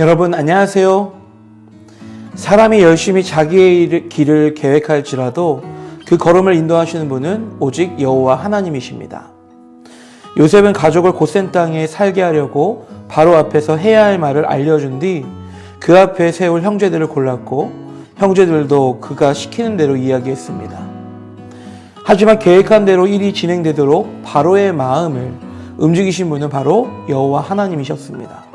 여러분 안녕하세요. 사람이 열심히 자기의 일- 길을 계획할지라도 그 걸음을 인도하시는 분은 오직 여호와 하나님이십니다. 요셉은 가족을 고센 땅에 살게 하려고 바로 앞에서 해야 할 말을 알려준 뒤 그 앞에 세울 형제들을 골랐고 형제들도 그가 시키는 대로 이야기했습니다. 하지만 계획한 대로 일이 진행되도록 바로의 마음을 움직이신 분은 바로 여호와 하나님이셨습니다.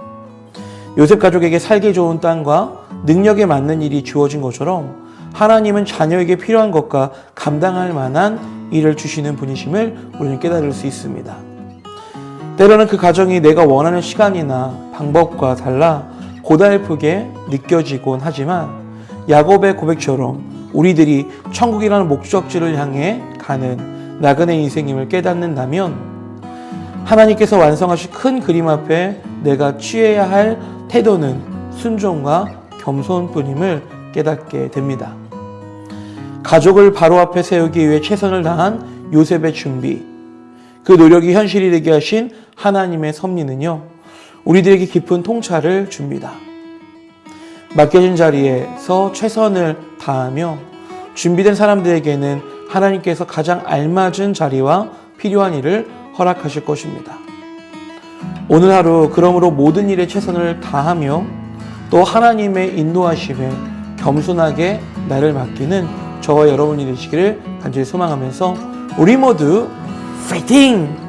요셉 가족에게 살기 좋은 땅과 능력에 맞는 일이 주어진 것처럼 하나님은 자녀에게 필요한 것과 감당할 만한 일을 주시는 분이심을 우리는 깨달을 수 있습니다. 때로는 그 가정이 내가 원하는 시간이나 방법과 달라 고달프게 느껴지곤 하지만 야곱의 고백처럼 우리들이 천국이라는 목적지를 향해 가는 나그네 인생임을 깨닫는다면 하나님께서 완성하신 큰 그림 앞에 내가 취해야 할 태도는 순종과 겸손뿐임을 깨닫게 됩니다. 가족을 바로 앞에 세우기 위해 최선을 다한 요셉의 준비, 그 노력이 현실이 되게 하신 하나님의 섭리는요, 우리들에게 깊은 통찰을 줍니다. 맡겨진 자리에서 최선을 다하며 준비된 사람들에게는 하나님께서 가장 알맞은 자리와 필요한 일을 허락하실 것입니다. 오늘 하루 그러므로 모든 일에 최선을 다하며 또 하나님의 인도하심에 겸손하게 나를 맡기는 저와 여러분이 되시기를 간절히 소망하면서 우리 모두 파이팅!